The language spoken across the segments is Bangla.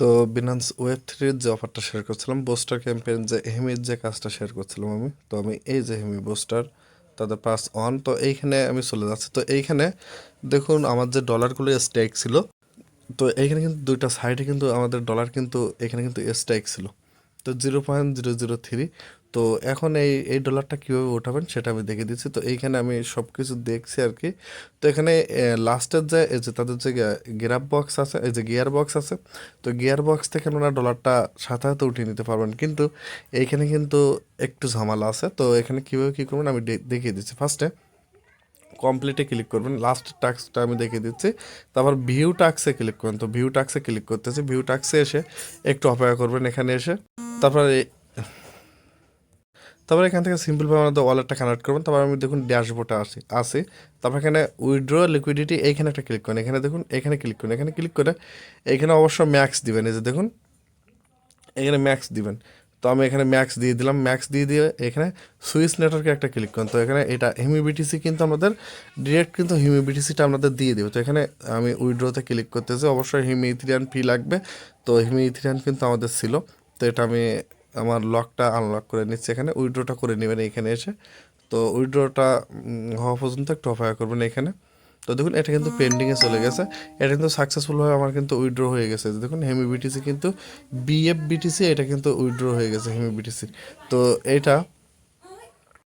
তো বিনান্স ওয়েব থ্রির যে অফারটা শেয়ার করছিলাম বোস্টার ক্যাম্পেইন যে হেমির যে কাজটা শেয়ার করছিলাম আমি, তো আমি এই যে হেমি বোস্টার তাদের পাস অন তো এইখানে আমি চলে যাচ্ছি। তো এইখানে দেখুন, আমার যে ডলারগুলো স্ট্রাইক ছিল, তো এইখানে কিন্তু দুইটা সাইডে কিন্তু আমাদের ডলার কিন্তু, এখানে কিন্তু স্ট্রাইক ছিল। তো zero point zero zero three তো এখন এই এই ডলারটা কীভাবে ওঠাবেন সেটা আমি দেখে দিচ্ছি। তো এইখানে আমি সব কিছু দেখছি আর কি তো এখানে লাস্টের যে, এই যে তাদের যে গিয়ার বক্স আছে, এই যে গিয়ার বক্স আছে, তো গিয়ার বক্স থেকে আপনারা ডলারটা সাথে সাথে উঠিয়ে নিতে পারবেন। কিন্তু এইখানে কিন্তু একটু ঝামেলা আছে। তো এখানে কীভাবে কী করবেন আমি দেখিয়ে দিচ্ছি। ফার্স্টে কমপ্লিটে ক্লিক করবেন। লাস্ট টাস্কটা আমি দেখিয়ে দিচ্ছি। তারপর ভিউ টাক্সে ক্লিক করবেন তো ভিউ টাক্সে ক্লিক করতেছি। ভিউ টাক্সে এসে একটু অপেক্ষা করবেন এখানে এসে। তারপর তারপর এখান থেকে সিম্পলভাবে আমাদের ওয়ালেটটা কানেক্ট করবেন। তারপর আমি দেখুন ড্যাশবোর্ডে আসি আসি। তারপর এখানে উইথড্র লিকুইডিটি এইখানে একটা ক্লিক করেন। এখানে দেখুন, এখানে ক্লিক করুন। এখানে ক্লিক করে এখানে অবশ্য ম্যাক্স দিবেন। এই যে দেখুন, এখানে ম্যাক্স দিবেন। তো আমি এখানে ম্যাক্স দিয়ে দিলাম। ম্যাক্স দিয়ে দিয়ে এখানে সুইস নেটওয়ার্কে একটা ক্লিক করুন। তো এখানে এটা হিউমিবিটিসি কিন্তু আমাদের ডিরেক্ট কিন্তু হিউমিবিটিসিটা আমাদের দিয়ে দেবে। তো এখানে আমি উইড্রোতে ক্লিক করতেছি। অবশ্যই হিমি ইথিরিয়ান ফি লাগবে। তো হিমি ইথিরিয়ান কিন্তু আমাদের ছিল। তো এটা আমি আমার লকটা আনলক করে নিচ্ছে এখানে। উইড্রোটা করে নেবেন এখানে এসে। তো উইড্রোটা হওয়া পর্যন্ত একটু অপেক্ষা করবেন এখানে। তো দেখুন, এটা কিন্তু পেন্ডিংয়ে চলে গেছে। এটা কিন্তু সাকসেসফুলভাবে আমার কিন্তু উইড্রো হয়ে গেছে। দেখুন হেমি বিটিসি কিন্তু বিএফ বিটিসি এটা কিন্তু উইড্রো হয়ে গেছে হেমি বিটিসি তো এটা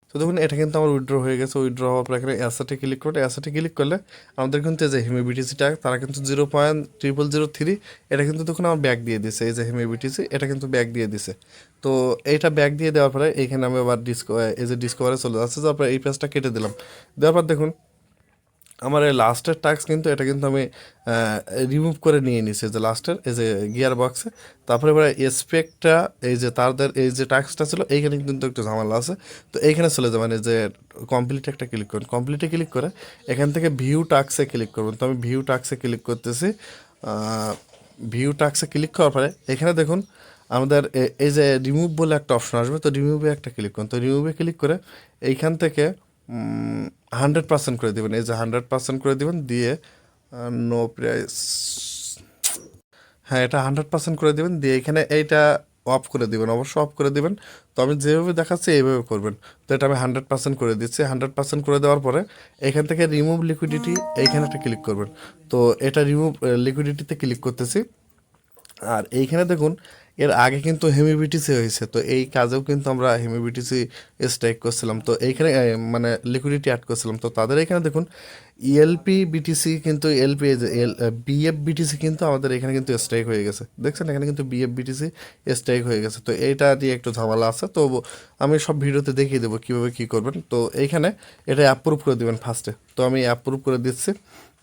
তো দেখুন, এটা কিন্তু আমার উইড্রো হয়ে গেছে। উইড্রো হওয়ার পর এখানে অ্যাসেটে ক্লিক করে অ্যাসেটে ক্লিক করলে আমাদের কিন্তু এই যে হিমিবিটিসিটা তারা কিন্তু zero point triple zero three এটা কিন্তু দেখুন আমার ব্যাগ দিয়ে দিছে। এই যে হিমিবিটিসি এটা কিন্তু ব্যাগ দিয়ে দিছে। তো এইটা ব্যাগ দিয়ে দেওয়ার পরে এইখানে আমি আবার ডিসকো এই যে ডিসকোভারে চলে যাচ্ছে। তারপরে এই পেজটা কেটে দিলাম। দেওয়ার পর দেখুন আমার এই লাস্টের টাস্ক কিন্তু এটা কিন্তু আমি রিমুভ করে নিয়ে নিছি যে লাস্টের, এই যে গিয়ার বক্সে তারপরে এবার এসপেক্টটা এই যে তাদের এই যে টাস্কটা ছিল, এইখানে কিন্তু একটু ঝামেলা আছে। তো এইখানে চলে যাবেন এই যে কমপ্লিট একটা ক্লিক করুন। কমপ্লিটে ক্লিক করে এখান থেকে ভিউ টাক্সে ক্লিক করবেন তো আমি ভিউ টাক্সে ক্লিক করতেছি। ভিউ টাক্সে ক্লিক করার পরে এখানে দেখুন, আমাদের এই যে রিমুভ বলে একটা অপশন আসবে। তো রিমুভে একটা ক্লিক করুন। তো রিমুভে ক্লিক করে এইখান থেকে হান্ড্রেড পার্সেন্ট করে দেবেন। এই যে হান্ড্রেড পার্সেন্ট করে দেবেন, দিয়ে নো প্রাইস হ্যাঁ এটা হান্ড্রেড পার্সেন্ট করে দেবেন, দিয়ে এখানে এইটা অফ করে দিবেন অবশ্যই অফ করে দিবেন। তো আমি যেভাবে দেখাচ্ছি, এইভাবে করবেন। তো এটা আমি হান্ড্রেড পার্সেন্ট করে দিচ্ছি। হান্ড্রেড পার্সেন্ট করে দেওয়ার পরে এখান থেকে রিমুভ লিকুইডিটি এইখানে একটা ক্লিক করবেন। তো এটা রিমুভ লিকুইডিটিতে ক্লিক করতেছি। আর এইখানে দেখুন এর আগে কিন্তু হেমিবিটিসি হয়েছে, তো এই কাজেও কিন্তু আমরা হেমিবিটিসি স্ট্রাইক করছিলাম। তো এইখানে মানে লিকুইডিটি অ্যাড করছিলাম। তো তাদের এখানে দেখুন E ইএলপি বিটিসি কিন্তু এলপি এল বিএফ বিটিসি কিন্তু আমাদের এখানে কিন্তু স্ট্রাইক হয়ে গেছে। দেখছেন, এখানে কিন্তু বিএফ বিটিসি স্ট্রাইক হয়ে গেছে। তো এইটা দিয়ে একটু ঝামেলা আছে, তো আমি সব ভিডিওতে দেখিয়ে দেবো কীভাবে কী করবেন। তো এইখানে এটা অ্যাপ্রুভ করে দেবেন ফার্স্টে তো আমি অ্যাপ্রুভ করে দিচ্ছি।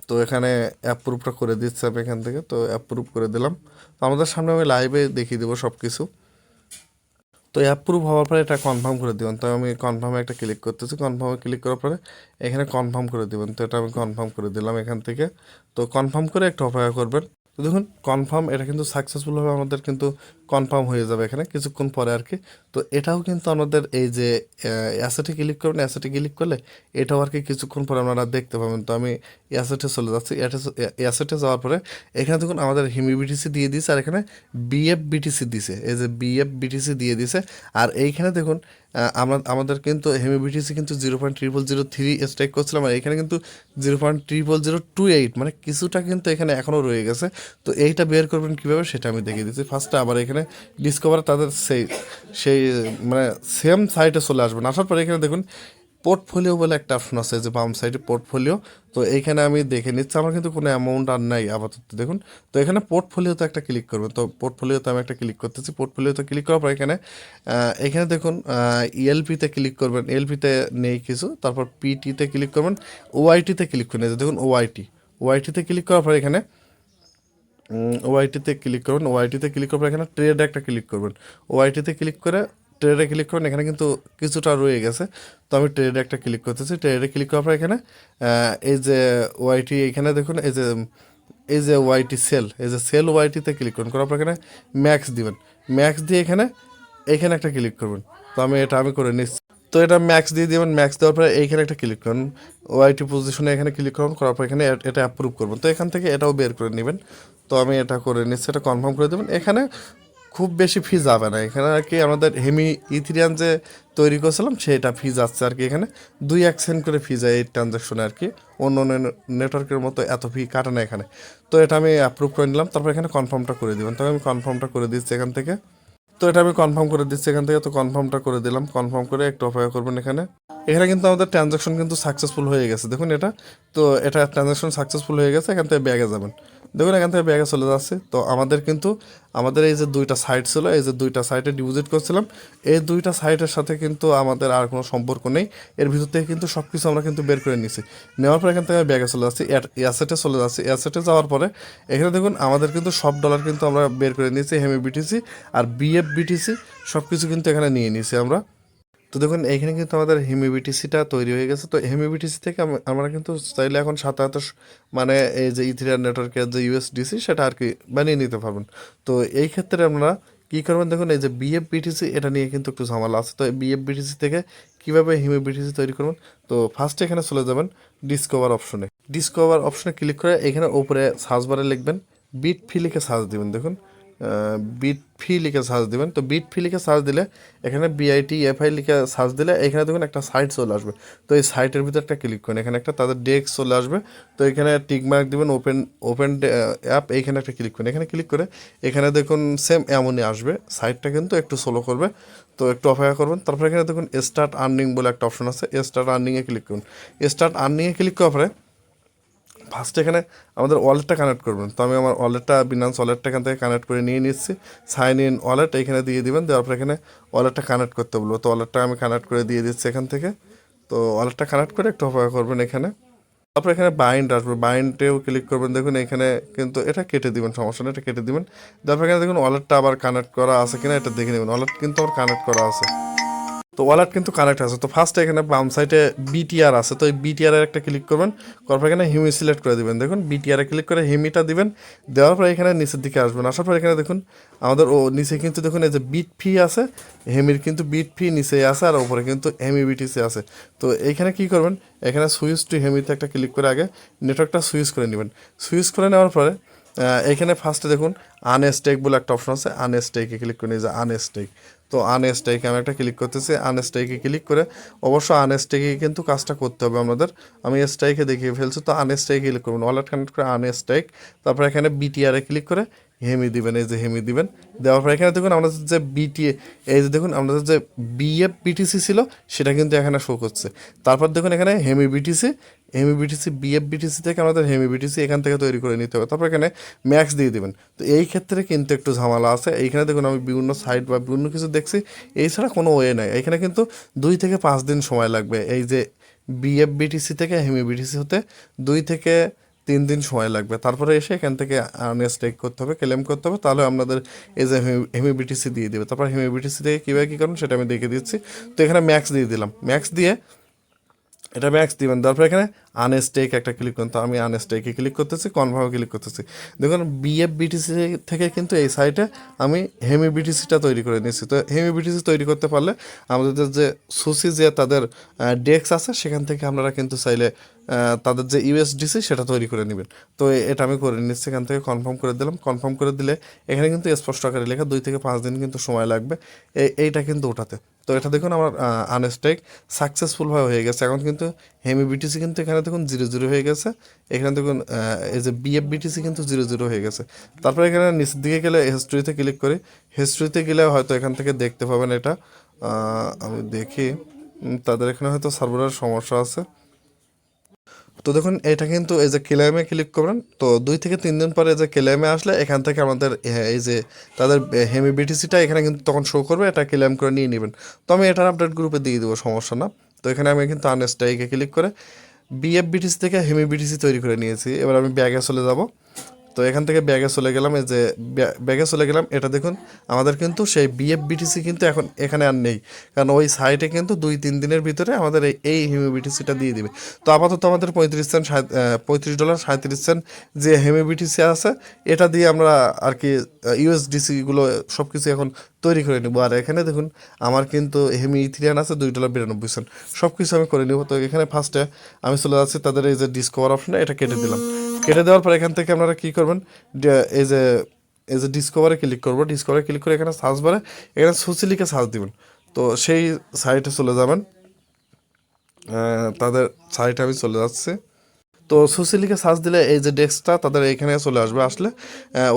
তো এখানে অ্যাপ্রুভটা করে দিচ্ছি আমি এখান থেকে। তো অ্যাপ্রুভ করে দিলাম। তো আমাদের সামনে আমি লাইভে দেখিয়ে দেবো সব কিছু তো অ্যাপ্রুভ হওয়ার পরে এটা কনফার্ম করে দেবেন। তো আমি কনফার্মে একটা ক্লিক করতেছি। কনফার্মে ক্লিক করার পরে এখানে কনফার্ম করে দেবেন। তো এটা আমি কনফার্ম করে দিলাম এখান থেকে। তো কনফার্ম করে একটু অপেক্ষা করবেন। তো দেখুন কনফার্ম এটা কিন্তু সাকসেসফুলভাবে আমাদের কিন্তু কনফার্ম হয়ে যাবে এখানে কিছুক্ষণ পরে আর কি। তো এটাও কিন্তু আমাদের এই যে অ্যাসেটে ক্লিক করবেন অ্যাসেটে ক্লিক করলে এটাও আর কি কিছুক্ষণ পরে আপনারা দেখতে পাবেন। তো আমি অ্যাসেটে চলে যাচ্ছি। অ্যাসেটে যাওয়ার পরে এখানে দেখুন, আমাদের হিমিবিটিসি দিয়ে দিয়েছে আর এখানে বিএফ বিটিসি দিছে। এই যে বিএফ বিটিসি দিয়ে দিছে। আর এইখানে দেখুন আমরা আমাদের কিন্তু হেমিবিটিসি কিন্তু zero point triple zero three strike করছিলাম আর এখানে কিন্তু zero point triple zero two eight মানে কিছুটা কিন্তু এখানে এখনও রয়ে গেছে। তো এইটা বের করবেন কীভাবে সেটা আমি দেখিয়ে দিচ্ছি। ফার্স্টে আবার এখানে ডিসকভার তাদের সেই সেই মানে সেম সাইটে চলে আসবেন। আসার পরে এখানে দেখুন পোর্টফোলিও বলে একটা অপশন আছে যে বাম সাইডে পোর্টফোলিও তো এইখানে আমি দেখে নিচ্ছি, আমার কিন্তু কোনো অ্যামাউন্ট আর নাই আপাতত, দেখুন। তো এখানে পোর্টফোলিওতে একটা ক্লিক করবেন। তো পোর্টফোলিওতে আমি একটা ক্লিক করতেছি পোর্টফোলিওতে ক্লিক করার পর এখানে এখানে দেখুন ইএলপিতে ক্লিক করবেন। এলপিতে নেই কিছু, তারপর পিটিতে ক্লিক করবেন। ওআইটিতে ক্লিক এই যে দেখুন ওআইটি ওআইটিতে ক্লিক করার পর এখানে ওআইটিতে ক্লিক করবেন ওআইটিতে ক্লিক করার পর এখানে ট্রেড একটা ক্লিক করবেন। ওআইটিতে ক্লিক করে ট্রেডে ক্লিক করবেন এখানে কিন্তু কিছুটা রয়ে গেছে। তো আমি ট্রেডে একটা ক্লিক করতেছি। ট্রেডে ক্লিক করার পর এখানে এই যে ওয়াইটি এখানে দেখুন, এই যে এই যে ওয়াইটি সেল এই যে সেল ওয়াইটিতে ক্লিক করুন। করার পর এখানে ম্যাক্স দিবেন। ম্যাক্স দিয়ে এখানে এখানে একটা ক্লিক করবেন। তো আমি এটা আমি করে নিচ্ছি। তো এটা ম্যাক্স দিয়ে দিবেন। ম্যাক্স দেওয়ার পরে এইখানে একটা ক্লিক করুন। ওয়াইটি পজিশনে এখানে ক্লিক করুন। করার পর এখানে এটা অ্যাপ্রুভ করবেন। তো এখান থেকে এটাও বের করে নেবেন। তো আমি এটা করে নিচ্ছি, এটা কনফার্ম করে দেবেন। এখানে খুব বেশি ফি যাবে না। এখানে আর কি আমাদের হেমি ইথিরিয়ান যে তৈরি করছিলাম, সেটা ফি যাচ্ছে আর কি এখানে। দুই এক সেন্ট করে ফি যায় এই ট্রানজ্যাকশনে আর কি। অন্য অন্য নেটওয়ার্কের মতো এত ফি কাটে না এখানে। তো এটা আমি অ্যাপ্রুভ করে নিলাম, তারপর এখানে কনফার্মটা করে দিবেন। তো আমি কনফার্মটা করে দিচ্ছি এখান থেকে। তো এটা আমি কনফার্ম করে দিচ্ছি এখান থেকে, তো কনফার্মটা করে দিলাম। কনফার্ম করে একটু অপেক্ষা করবেন এখানে। এখানে কিন্তু আমাদের ট্রানজাকশন কিন্তু সাকসেসফুল হয়ে গেছে। দেখুন এটা। তো এটা ট্রানজাকশন সাকসেসফুল হয়ে গেছে, এখান থেকে ব্যাগে যাবেন। দেখুন, এখান থেকে ব্যাগে চলে যাচ্ছে। তো আমাদের কিন্তু, আমাদের এই যে দুইটা সাইট ছিল, এই যে দুইটা সাইটে ডিপোজিট করছিলাম। এই দুইটা সাইটের সাথে কিন্তু আমাদের আর কোনো সম্পর্ক নেই। এর ভিতর থেকে কিন্তু সব কিছু আমরা কিন্তু বের করে নিয়েছি। নেওয়ার পর এখান থেকে ব্যাগে চলে যাচ্ছি অ্যাসেটে চলে যাচ্ছি। অ্যাসেটে যাওয়ার পরে, এখানে দেখুন, আমাদের কিন্তু সব ডলার কিন্তু আমরা বের করে নিয়েছি হেমি বিটিসি আর বিএফ বিটিসি সব কিছু কিন্তু এখানে নিয়ে নিয়েছি আমরা। তো দেখুন, এইখানে কিন্তু আমাদের হেমিবিটিসিটা তৈরি হয়ে গেছে। তো হেমিবিটিসি থেকে আমরা কিন্তু চাইলে এখন সাত সাতাত্তর মানে এই যে ইথিরিয়ান নেটওয়ার্কের যে ইউএসডিসি সেটা আর কি বানিয়ে নিতে পারবেন। তো এই ক্ষেত্রে আমরা কী করবেন দেখুন, এই যে বিএফ বিটিসি এটা নিয়ে কিন্তু একটু ঝামেলা আছে। তো বিএফ বিটিসি থেকে কীভাবে হিমিবিটিসি তৈরি করবেন তো ফার্স্টে এখানে চলে যাবেন ডিসকভার অপশনে ডিসকভার অপশনে ক্লিক করে এখানে উপরে সার্চ বারে লিখবেন বিট ফি লিখে সার্চ দিবেন। দেখুন বিট ফি লিখে সার্চ দিবেন। তো বিট ফি লিখে সার্চ দিলে এখানে বিআইটি এফআই লিখে সার্চ দিলে এখানে দেখুন একটা সাইট চলে আসবে। তো এই সাইটের ভিতরে একটা ক্লিক করেন। এখানে একটা তাদের ডেস্ক চলে আসবে। তো এখানে টিক মার্ক দিবেন ওপেন ওপেন অ্যাপ এইখানে একটা ক্লিক করেন। এখানে ক্লিক করে এখানে দেখুন সেম এমনই আসবে। সাইটটা কিন্তু একটু স্লো করবে। তো একটু অপেক্ষা করবেন। তারপরে এখানে দেখুন স্টার্ট আর্নিং বলে একটা অপশন আছে। স্টার্ট আর্নিংয়ে ক্লিক করুন। স্টার্ট আর্নিংয়ে ক্লিক করার পরে ফার্স্ট এখানে আমাদের ওয়ালেটটা কানেক্ট করবেন। তো আমি আমার ওয়ালেটটা বিনান্স ওয়ালেটটা এখান থেকে কানেক্ট করে নিয়ে নিচ্ছি। সাইন ইন ওয়ালেট এখানে দিয়ে দিবেন। দেওয়ার পর এখানে ওয়ালেটটা কানেক্ট করতে বলব। তো ওয়ালেটটা আমি কানেক্ট করে দিয়ে দিচ্ছি এখান থেকে। তো ওয়ালেটটা কানেক্ট করে একটু অপেক্ষা করবেন এখানে। তারপর এখানে বাইন্ড আসবে। বাইন্ডেও ক্লিক করবেন। দেখুন এখানে কিন্তু এটা কেটে দিবেন, সমস্যা নেই, এটা কেটে দিবেন। তারপর এখানে দেখুন ওয়ালেটটা আবার কানেক্ট করা আছে কিনা এটা দেখে নেবেন। ওয়ালেট কিন্তু আমার কানেক্ট করা আছে। তো ওয়ালেট কিন্তু কানেক্ট আছে। তো ফার্স্টে এখানে বাম সাইডে বিটিআর আছে। তো এই বিটিআর এর একটা ক্লিক করবেন, করার এখানে হিমি সিলেক্ট করে দিবেন। দেখুন বিটিআর ক্লিক করে হিমিটা দিবেন, দেওয়ার পর এখানে নিচের দিকে আসবেন। আসার পর এখানে দেখুন, আমাদের ও নিচে কিন্তু দেখুন, এই যে বিট ফি আছে হেমির কিন্তু বিট ফি নিচে আছে আর উপরে কিন্তু হেমি বিটিসি আছে। তো এইখানে কি করবেন, এখানে সুইচ টু হেমিতে একটা ক্লিক করে আগে নেটওয়ার্কটা সুইচ করে নেবেন। সুইচ করে নেওয়ার পরে এখানে ফার্স্টে দেখুন আনস্টেক বলে একটা অপশন আছে আনস্টেকে ক্লিক করে নিয়ে যে আনস্টেক তো আনস্টেকে আমি একটা ক্লিক করতেছি আনস্টেকে ক্লিক করে অবশ্য আনস্টেকে কিন্তু কাজটা করতে হবে আমাদের। আমি স্ট্রাইকে দেখিয়ে ফেলছি, তো আনস্টেকে ক্লিক করবেন ওয়ালেট কানেক্ট করে আনস্টেক তারপর এখানে বিটিআরে ক্লিক করে হেমি দিবেন, এই যে হেমি দিবেন। দেওয়ার পর এখানে দেখুন আমাদের যে বিটিএ এই যে দেখুন আমাদের যে বিএফ বিটিসি ছিল, সেটা কিন্তু এখানে শো করছে। তারপর দেখুন এখানে hemi BTC hemi BTC BF BTC থেকে আমাদের হেমি বিটিসি এখান থেকে তৈরি করে নিতে হবে। তারপর এখানে ম্যাক্স দিয়ে দিবেন। তো এই ক্ষেত্রে কিন্তু একটু ঝামেলা আছে। এইখানে দেখুন আমি বিভিন্ন সাইট বা বিভিন্ন কিছু দেখছি। এছাড়া কোনো ওয়ে নাই। এখানে কিন্তু দুই থেকে পাঁচ দিন সময় লাগবে। এই যে বিএফ বিটিসি থেকে হেমি বিটিসি হতে, দুই থেকে তিন দিন সময় লাগবে। তারপরে এসে এখান থেকে আর্নেস টেক করতে হবে, ক্লেম করতে হবে, তাহলে আপনাদের এই যে হেমিবিটিসি দিয়ে দেবে। তারপর হেমিবিটিসি দিয়ে কীভাবে কী করেন সেটা আমি দেখে দিচ্ছি। তো এখানে ম্যাক্স দিয়ে দিলাম। ম্যাক্স দিয়ে, এটা ম্যাক্স দিবেন। তারপর এখানে আনস্টেক একটা ক্লিক করুন, তো আমি আনস্টেকে ক্লিক করতেছি কনফার্মে ক্লিক করতেছি। দেখুন বিএফ বিটিসি থেকে কিন্তু এই সাইটে আমি হেমি বিটিসিটা তৈরি করে নিয়েছি। তো হেমি বিটিসি তৈরি করতে পারলে আমাদের যে সুসি যে তাদের ডেস্ক আছে, সেখান থেকে আপনারা কিন্তু চাইলে তাদের যে ইউএসডিসি সেটা তৈরি করে নেবেন। তো এটা আমি করে নিচ্ছি এখান থেকে কনফার্ম করে দিলাম। কনফার্ম করে দিলে এখানে কিন্তু স্পষ্ট আকারে লেখা দুই থেকে পাঁচ দিন কিন্তু সময় লাগবে। এই এইটা কিন্তু ওঠাতে তো এটা দেখুন, আমার আনস্টেক সাকসেসফুলভাবে হয়ে গেছে। এখন কিন্তু হেমি বিটিসি কিন্তু এখানে দেখুন জিরো জিরো হয়ে গেছে। এখানে দেখুন এই যে বিএফ বিটিসি কিন্তু জিরো জিরো হয়ে গেছে। তারপরে এখানে নিচের দিকে গেলে হিস্ট্রিতে ক্লিক করি। হিস্ট্রিতে গেলে হয়তো এখান থেকে দেখতে পাবেন এটা। আমি দেখি। তাদের এখানে হয়তো সার্ভারের সমস্যা আছে। তো দেখুন, এটা কিন্তু এই যে ক্লেমে ক্লিক করবেন। তো দুই থেকে তিন দিন পরে যে ক্লেমে আসলে এখান থেকে আমাদের এই যে তাদের হেমি বিটিসিটা এখানে কিন্তু তখন শো করবে। এটা ক্লেম করে নিয়ে নেবেন। তো আমি এটার আপডেট গ্রুপে দিয়ে দেবো, সমস্যা না। তো এখানে আমি কিন্তু আনস্টাইকে ক্লিক করে বিএফ বিটিসি থেকে হেমি বিটিসি তৈরি করে নিয়েছি। এবার আমি ব্যাগে চলে যাব। তো এখান থেকে ব্যাগে চলে গেলাম, এই যে ব্যাগে চলে গেলাম। এটা দেখুন, আমাদের কিন্তু সেই বিএফ বিটিসি কিন্তু এখন এখানে আর নেই। কারণ ওই সাইটে কিন্তু দুই, তিন দিনের ভিতরে আমাদের এই এই হিউমিবিটিসিটা দিয়ে দিবে। তো আপাতত আমাদের পঁয়ত্রিশ সেন্ট পঁয়ত্রিশ ডলার সাঁত্রিশ সেন্ট যে হিউমিবিটিসি আছে, এটা দিয়ে আমরা আর কি ইউএসডিসিগুলো সব কিছু এখন তৈরি করে নেব। আর এখানে দেখুন, আমার কিন্তু হেমি ইথিরিয়ান আছে, দুই ডলার বিরানব্বই সেন্ট সব কিছু আমি করে নেব। তো এখানে ফার্স্টে আমি চলে যাচ্ছি, তাদের এই যে ডিসকভার অপশনে এটা কেটে দিলাম। কেটে দেওয়ার পর এখান থেকে আপনারা কি করবেন? এই যে এই যে ডিসকভারে ক্লিক করব। ডিসকভারে ক্লিক করে এখানে সার্চ বারে এখানে সুচিলিকে সার্চ দিবেন। তো সেই সাইটে চলে যাবেন। তাদের সাইটে আমি চলে যাচ্ছি। তো সুশিলিকে সার্চ দিলে এই যে ডেস্কটা তাদের এখানে চলে আসবে। আসলে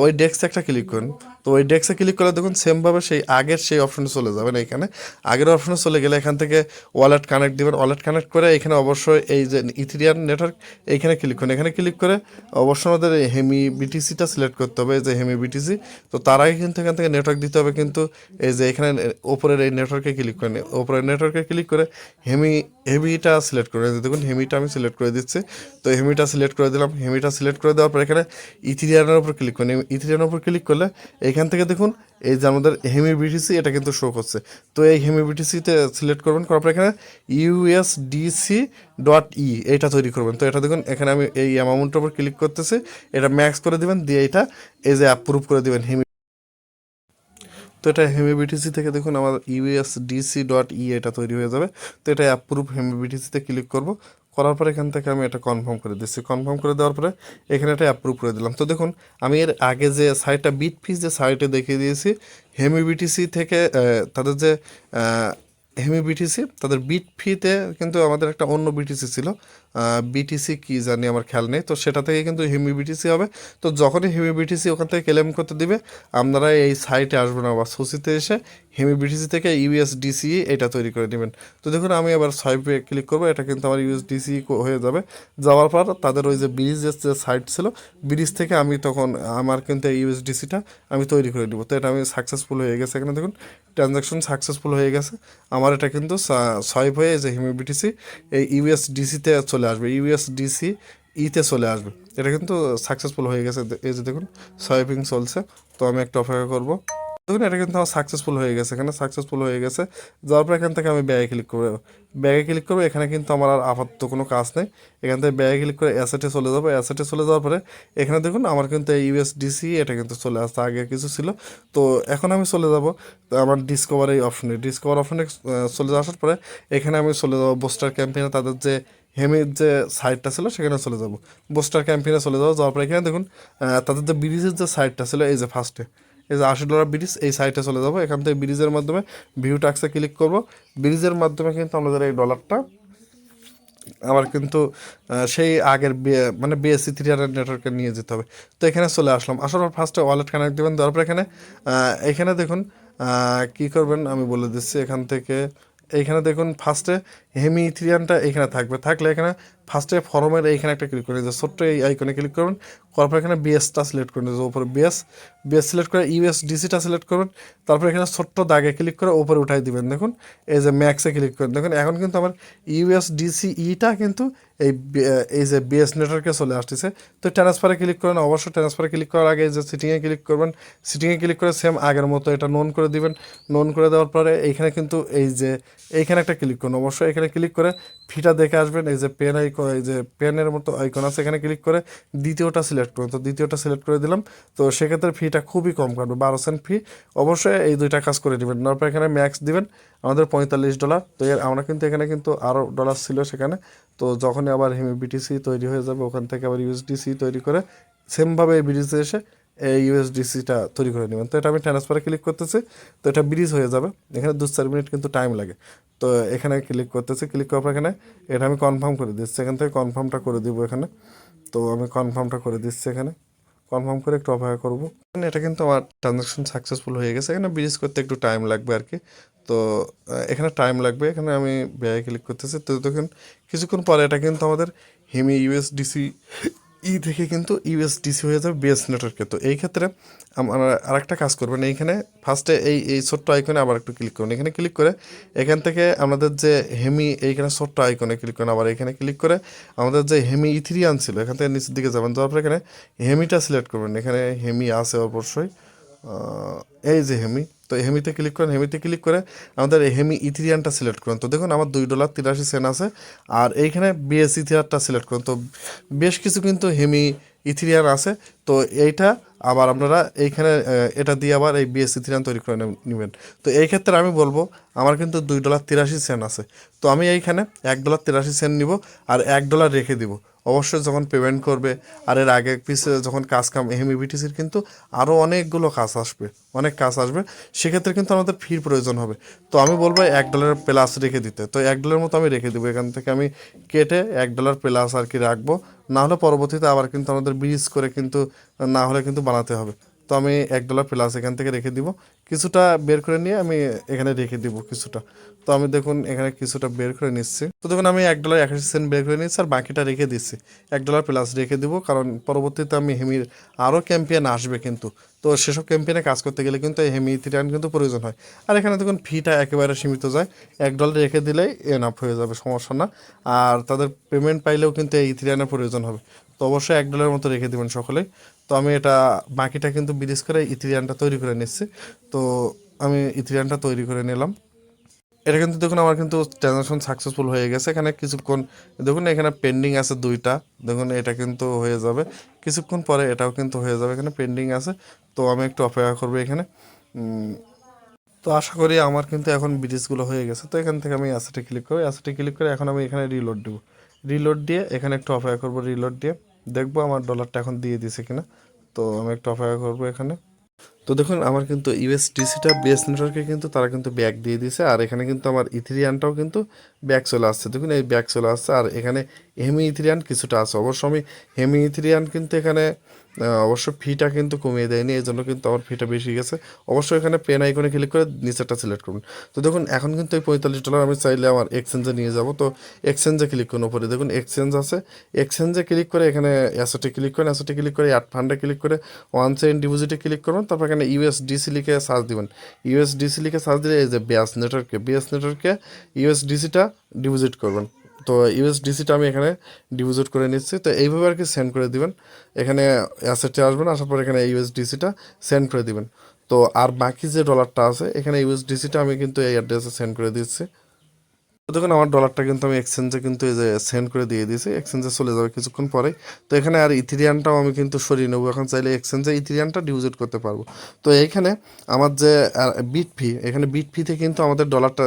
ওই ডেস্কে একটা ক্লিক করুন। তো ওই ডেস্কে ক্লিক করলে দেখুন সেমভাবে সেই আগের সেই অপশনে চলে যাবেন এখানে। আগের অপশনে চলে গেলে এখান থেকে ওয়ালেট কানেক্ট দিবেন। ওয়ালেট কানেক্ট করে এখানে অবশ্যই এই যে ইথিরিয়ান নেটওয়ার্ক এইখানে ক্লিক করুন। এখানে ক্লিক করে অবশ্যই আমাদের হেমি বিটিসিটা সিলেক্ট করতে হবে, এই যে হেমি বিটিসি তো তার আগে কিন্তু এখান থেকে নেটওয়ার্ক দিতে হবে কিন্তু এই যে এখানে ওপরের এই নেটওয়ার্কে ক্লিক করেন। ওপরের নেটওয়ার্কে ক্লিক করে হেমি হেভিটা সিলেক্ট করে। দেখুন হেমিটা আমি সিলেক্ট করে দিচ্ছি। তো হেমিটা সিলেক্ট করে দিলাম। হেমিটা সিলেক্ট করে দেওয়ার পর এখানে ইথিরিয়ানের উপর ক্লিক করেন। ইথিরিয়ানের উপর ক্লিক করলে এখান থেকে দেখুন, এই যে আমাদের হেমি বিটিসি এটা কিন্তু শো করছে। তো এই হেমি বিটিসিতে সিলেক্ট করবেন, করার পর এখানে ইউএসডিসি ডট ই এটা তৈরি করবেন। তো এটা দেখুন, এখানে আমি এই অ্যামাউন্টের উপর ক্লিক করতেছি। এটা ম্যাক্স করে দেবেন, দিয়ে এটা এই যে অ্যাপ্রুভ করে দিবেন হেমি তো এটা হেমিবিটিসি থেকে দেখুন, আমার ইউএসডিসি ডট ই এটা তৈরি হয়ে যাবে। তো এটা অ্যাপ্রুভ হেমিবিটিসিতে ক্লিক করব। করার পরে এখান থেকে আমি এটা কনফার্ম করে দিচ্ছি। কনফার্ম করে দেওয়ার পরে এখানে এটা অ্যাপ্রুভ করে দিলাম। তো দেখুন, আমি এর আগে যে সাইটটা বিট ফিস যে সাইটে দেখিয়ে দিয়েছি হেমিবিটিসি থেকে তাদের যে হেমি বিটিসি তাদের বিট ফিতে কিন্তু আমাদের একটা অন্য বিটিসি ছিল। বিটিসি কি জানি আমার খেয়াল নেই। তো সেটা থেকে কিন্তু হেমি বিটিসি হবে। তো যখনই হেমি বিটিসি ওখান থেকে ক্লেম করতে দিবে, আপনারা এই সাইটে আসবেন আবার সুসিতে এসে হেমি বিটিসি থেকে ইউএসডিসি এটা তৈরি করে নেবেন। তো দেখুন, আমি আবার সাইপে ক্লিক করব। এটা কিন্তু আমার ইউএসডিসি হয়ে যাবে। যাওয়ার পর তাদের ওই যে ব্রিজের যে সাইট ছিল ব্রিজ থেকে আমি তখন আমার কিন্তু ইউএসডিসিটা আমি তৈরি করে দিব তো এটা আমি সাকসেসফুল হয়ে গেছে এখানে। দেখুন ট্রানজাকশন সাকসেসফুল হয়ে গেছে। আমার এটা কিন্তু সয়েব হয়ে যে হিউমিডিটিসি এই ইউএসডিসিতে চলে আসবে ইউএসডিসি ইতে চলে আসবে। এটা কিন্তু সাকসেসফুল হয়ে গেছে এই যে দেখুন সয়েবিং চলছে। তো আমি একটা অপেক্ষা করব। দেখুন এটা কিন্তু আমার সাকসেসফুল হয়ে গেছে। এখানে সাকসেসফুল হয়ে গেছে। যাওয়ার পর এখান থেকে আমি ব্যাগে ক্লিক করব ব্যাগে ক্লিক করব এখানে কিন্তু আমার আর আপাতত কোনো কাজ নেই। এখান থেকে ব্যাগে ক্লিক করে অ্যাসেটে চলে যাব। অ্যাসেটে চলে যাওয়ার পরে এখানে দেখুন আমার কিন্তু ইউএসডিসি এটা কিন্তু চলে আসছে আগে কিছু ছিল। তো এখন আমি চলে যাব। আমার ডিসকভার এই অপশনে ডিসকভার অপশনে চলে আসার পরে এখানে আমি চলে যাব বোস্টার ক্যাম্পেইনে তাদের যে হেমির যে সাইটটা ছিল, সেখানে চলে যাব। বোস্টার ক্যাম্পেইনে চলে যাব। যাওয়ার পরে এখানে দেখুন তাদের যে ব্রিজের যে সাইটটা ছিল, এই যে ফার্স্টে এই যে আশি ডলার ব্রিজ এই সাইটে চলে যাব। এখান থেকে ব্রিজের মাধ্যমে ভিউ টাক্সে ক্লিক করব। ব্রিজের মাধ্যমে কিন্তু আমাদের এই ডলারটা আবার কিন্তু সেই আগের মানে বিএসসি থ্রি হান্ড্রেড নেটওয়ার্কে নিয়ে যেতে হবে। তো এখানে চলে আসলাম। আসার পর ফার্স্টে ওয়ালেট কানেক্ট দেবেন। তারপর এখানে এখানে দেখুন কি করবেন আমি বলে দিচ্ছি। এখান থেকে এইখানে দেখুন ফার্স্টে হেমি ইথিরিয়ানটা এখানে থাকবে। থাকলে এখানে ফার্স্টে ফরমের এইখানে একটা ক্লিক করে যে ছোট্ট এই আইকনে ক্লিক করবেন করার পর এখানে বিএসটা সিলেক্ট করে যে উপরে। বিএস বিএস সিলেক্ট করে ইউএসডিসিটা সিলেক্ট করবেন তারপর এখানে ছোট্ট দাগে ক্লিক করে ওপরে উঠাই দিবেন। দেখুন, এই যে ম্যাক্সে ক্লিক করেন। দেখুন, এখন কিন্তু আমার ইউএসডিসি ইটা কিন্তু এই এই যে বিএস নেটওয়ার্কে চলে আসতেছে। তো ট্রান্সফারে ক্লিক করেন, অবশ্যই ট্রান্সফারে ক্লিক করার আগে যে সিটিংয়ে ক্লিক করবেন সিটিংয়ে ক্লিক করে সেম আগের মতো এটা নোন করে দিবেন। নোন করে দেওয়ার পরে এইখানে কিন্তু এই যে, এইখানে একটা ক্লিক করুন। অবশ্যই এখানে ক্লিক করে ফিটা দেখে আসবেন। এই যে পেন আইকন এই যে পেনের মতো আইকন আছে, এখানে ক্লিক করে দ্বিতীয়টা সিলেক্ট করুন। তো দ্বিতীয়টা সিলেক্ট করে দিলাম। তো সেক্ষেত্রে ফিটা খুবই কম কাটবে, বারো সেন্ট ফি অবশ্যই এই দুইটা কাজ করে দিবেন। তারপর এখানে ম্যাক্স দিবেন, আমাদের পঁয়তাল্লিশ ডলার তো এর আমরা কিন্তু এখানে কিন্তু আরও ডলার ছিল সেখানে। তো যখনই আবার হেমিবিটিসি তৈরি হয়ে যাবে। ওখান থেকে আবার ইউএসডিসি তৈরি করে সেমভাবে এই ব্রিজে এসে এই ইউএসডিসিটা তৈরি করে নেবেন। তো এটা আমি ট্রান্সফারে ক্লিক করতেছি, তো এটা ব্রিজ হয়ে যাবে। এখানে দু চার মিনিট কিন্তু টাইম লাগে। তো এখানে ক্লিক করতেছি ক্লিক করার পর এখানে এটা আমি কনফার্ম করে দিচ্ছি। এখান থেকে কনফার্মটা করে দিব এখানে। তো আমি কনফার্মটা করে দিচ্ছি এখানে। কনফার্ম করে একটু অপেক্ষা করব। এটা কিন্তু আমার ট্রানজাকশন সাকসেসফুল হয়ে গেছে। এখানে ব্রিজ করতে একটু টাইম লাগবে আর কি। তো এখানে টাইম লাগবে। এখানে আমি ব্যয় ক্লিক করতেছি। তো দেখুন, কিছুক্ষণ পরে এটা কিন্তু আমাদের হেমি ইউএসডিসি ই থেকে কিন্তু ইউএসডিসি হয়ে যাবে বিএস নেটওয়ার্কে তো এই ক্ষেত্রে আমার আরেকটা কাজ করবেন এইখানে ফার্স্টে এই এই ছোট্ট আইকনে আবার একটু ক্লিক করুন। এখানে ক্লিক করে এখান থেকে আমাদের যে হেমি এইখানে ছোট্ট আইকনে ক্লিক করুন। আবার এখানে ক্লিক করে আমাদের যে হেমি ইথিরিয়ান ছিল এখান থেকে নিচের দিকে যাবেন। যাওয়ার পর এখানে হেমিটা সিলেক্ট করবেন। এখানে হেমি আছে অবশ্যই। এই যে হেমি, তো হেমিতে ক্লিক করেন, হেমিতে ক্লিক করে আমাদের এই হেমি ইথিরিয়ানটা সিলেক্ট করেন। তো দেখুন, আমার দুই ডলার তিরাশি সেন আছে, আর এইখানে বিএস ইথিরিয়ানটা সিলেক্ট করেন। তো বেশ কিছু কিন্তু হেমি ইথিরিয়ান আছে। তো এইটা আবার আপনারা এইখানে এটা দিয়ে আবার এই বিএস ইথিরিয়ান তৈরি করে নেবেন। তো এই ক্ষেত্রে আমি বলব, আমার কিন্তু দুই ডলার তিরাশি সেন্ট আছে। তো আমি এইখানে এক ডলার তিরাশি সেন্ট নিব আর এক ডলার রেখে দিব। অবশ্যই যখন পেমেন্ট করবে, আর এর আগে পিছে যখন কাজ কাম এমইবিটিসির কিন্তু আরও অনেকগুলো কাজ আসবে, অনেক কাজ আসবে। সেক্ষেত্রে কিন্তু আমাদের ফির প্রয়োজন হবে। তো আমি বলব এক ডলার প্লাস রেখে দিতে। তো এক ডলার মতো আমি রেখে দেবো, এখান থেকে আমি কেটে এক ডলার প্লাস আর কি রাখব। না হলে পরবর্তীতে আবার কিন্তু আমাদের ব্রিজ করে কিন্তু, না হলে কিন্তু বানাতে হবে। তো আমি এক ডলার প্লাস এখান থেকে রেখে দিব। কিছুটা বের করে নিয়ে আমি এখানে রেখে দিব কিছুটা। তো আমি দেখুন এখানে কিছুটা বের করে নিচ্ছি। তো দেখুন আমি এক ডলার একাশি সেন্ট বের করে নিচ্ছি আর বাকিটা রেখে দিচ্ছি। এক ডলার প্লাস রেখে দিব কারণ পরবর্তীতে আমি হেমির আরও ক্যাম্পিয়ন আসবে কিন্তু। তো সেসব ক্যাম্পিয়নে কাজ করতে গেলে কিন্তু এই হেমি ইথিরিয়ান কিন্তু প্রয়োজন হয়। আর এখানে দেখুন ফিটা একেবারে সীমিত যায়। এক ডলার রেখে দিলেই এনাফ হয়ে যাবে, সমস্যা না। আর তাদের পেমেন্ট পাইলেও কিন্তু এই ইথিরিয়ানের প্রয়োজন হবে। তো অবশ্যই এক ডলারের মতো রেখে দেবেন সকলেই তো আমি এটা, বাকিটা কিন্তু বিদেশ করে ইথিরিয়ানটা তৈরি করে নিচ্ছি। তো আমি ইথিরিয়ানটা তৈরি করে নিলাম। এটা কিন্তু দেখুন, আমার কিন্তু ট্রানজাকশন সাকসেসফুল হয়ে গেছে। এখানে কিছুক্ষণ, দেখুন এখানে পেন্ডিং আছে দুইটা। দেখুন এটা কিন্তু হয়ে যাবে। কিছুক্ষণ পরে এটাও কিন্তু হয়ে যাবে, এখানে পেন্ডিং আছে। তো আমি একটু অপেক্ষা করব এখানে। তো আশা করি আমার কিন্তু এখন ব্রিজগুলো হয়ে গেছে। তো এখান থেকে আমি অ্যাসেটে ক্লিক করি অ্যাসেটে ক্লিক করে এখন আমি এখানে রিলোড দেবো। রিলোড দিয়ে এখানে একটু অপেক্ষা করব রিলোড দিয়ে। দেখব আমার ডলারটা এখন দিয়ে দিছে কিনা। তো আমি একটু অপেক্ষা করব এখানে। তো দেখুন, আমার কিন্তু ইউএসডিসিটা বেস নেটওয়ার্কে কিন্তু তারা কিন্তু ব্যাক দিয়ে দিছে। আর এখানে কিন্তু আমার ইথিরিয়ানটাও কিন্তু ব্যাক চলে আসছে। দেখুন, এই ব্যাক চলে আসছে। আর এখানে হেমি ইথিরিয়ান কিছুটা আছে। অবশ্য আমি হেমি ইথিরিয়ান কিন্তু এখানে অবশ্য ফিটা কিন্তু কমিয়ে দেয়নি এই জন্য কিন্তু আমার ফিটা বেশি গেছে। অবশ্যই এখানে পেন আইকনে ক্লিক করে নিচেরটা সিলেক্ট করুন। তো দেখুন, এখন কিন্তু এই পঁয়তাল্লিশ ডলার আমি চাইলে আমার এক্সচেঞ্জে নিয়ে যাব। তো এক্সচেঞ্জে ক্লিক করুন উপরে দেখুন, এক্সচেঞ্জ আছে। এক্সচেঞ্জে ক্লিক করে এখানে অ্যাসেটে ক্লিক করেন। অ্যাসেটে ক্লিক করে অ্যাড ফান্ডে ক্লিক করে ওয়ান চেইন ডিপোজিটে ক্লিক করুন। তারপর এখানে ইউএসডিসি লিখে সার্চ দিবেন। ইউএসডিসি লিখে সার্চ দিলে এই যে বিএস নেটওয়ার্কে বিএস নেটওয়ার্কে ইউএসডিসিটা ডিপোজিট করবেন। তো ইউএসডিসিটা আমি এখানে ডিপোজিট করে নিচ্ছি। তো এইভাবে আর কি সেন্ড করে দিবেন। এখানে অ্যাসেটে আসবেন, আসার পর এখানে ইউএসডিসিটা সেন্ড করে দিবেন। তো আর বাকি যে ডলারটা আছে, এখানে ইউএসডিসিটা আমি কিন্তু এই অ্যাড্রেসে সেন্ড করে দিচ্ছি। তো দেখুন, আমার ডলারটা কিন্তু আমি এক্সচেঞ্জে কিন্তু এই যে সেন্ড করে দিয়ে দিয়েছি এক্সচেঞ্জে চলে যাবে কিছুক্ষণ পরে। তো এখানে আর ইথিরিয়ানটাও আমি কিন্তু সরিয়ে নেব। এখন চাইলে এক্সচেঞ্জে ইথিরিয়ানটা ডিপোজিট করতে পারব। তো এইখানে আমার যে বিট ফি এখানে বিট ফিতে কিন্তু আমাদের ডলারটা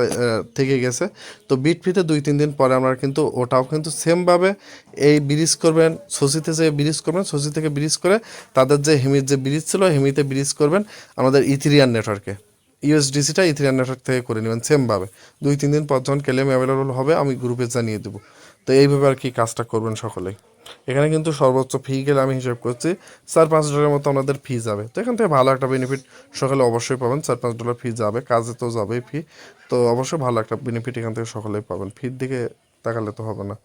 থেকে গেছে। তো বিট ফিতে দুই, তিন দিন পরে আমরা কিন্তু ওটাও কিন্তু সেমভাবে এই ব্রিজ করবেন সসিতে যে ব্রিজ করবেন সসি থেকে ব্রিজ করে তাদের যে হেমির যে ব্রিজ ছিল হেমিতে ব্রিজ করবেন আমাদের ইথিরিয়ান নেটওয়ার্কে ইউএসডিসিটা ইথিরিয়ান নেটওয়ার্ক থেকে করে নেবেন সেমভাবে দুই, তিন দিন পর যখন ক্লেম অ্যাভেলেবল হবে, আমি গ্রুপে জানিয়ে দেবো। তো এইভাবে আর কি কাজটা করবেন সকলেই। এখানে কিন্তু সর্বোচ্চ ফি গেলে আমি হিসাব করছি, চার, পাঁচ ডলারের মতো আমাদের ফি যাবে। তো এখান থেকে ভালো একটা বেনিফিট সকালে অবশ্যই পাবেন, চার, পাঁচ ডলার ফি যাবে, কাজে তো যাবেই ফি তো অবশ্যই ভালো একটা বেনিফিট এখান থেকে সকলেই পাবেন। ফির দিকে তাকালে তো হবে না।